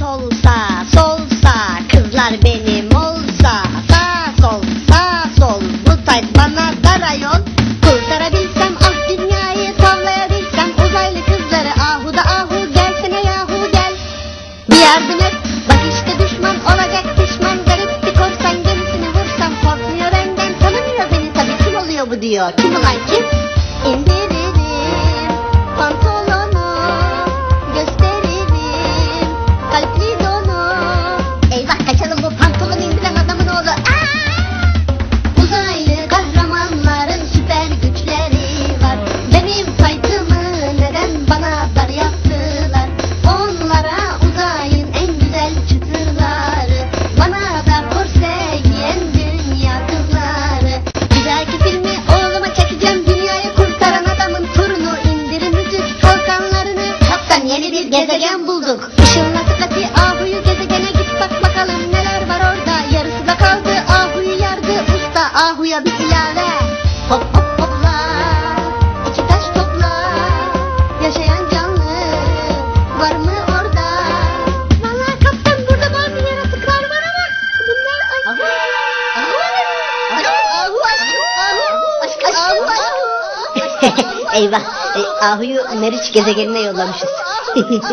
solsa solsa kızlar benim olsa sağ sol sağ sol bu tayt bana dar ayol kurtarabilsem ah dünyayı tavlayabilsem uzaylı kızları ahu da ahu gelsene yahu gel. Bir yardım et bak işte düşman olacak pişman garip bir korsan gerisini vursam korkmuyor benden tanımıyor beni. Tabi kim oluyor bu diyor kim ulan kim? İndiririm yeni bir gezegen bulduk Işınla tıkati ahuyu gezegene git bak bakalım neler var orada Yarısı da kaldı ahuyu yardı usta ahuya bir ilave Hop hop hopla iki taş topla Yaşayan canlı var mı orada Vallahi kaptan burada bazı yaratıklar var ama Bunlar ahu Ahu Ahu Ahu Ahu Eyvah e, Ahu'yu Meriç gezegenine yollamışız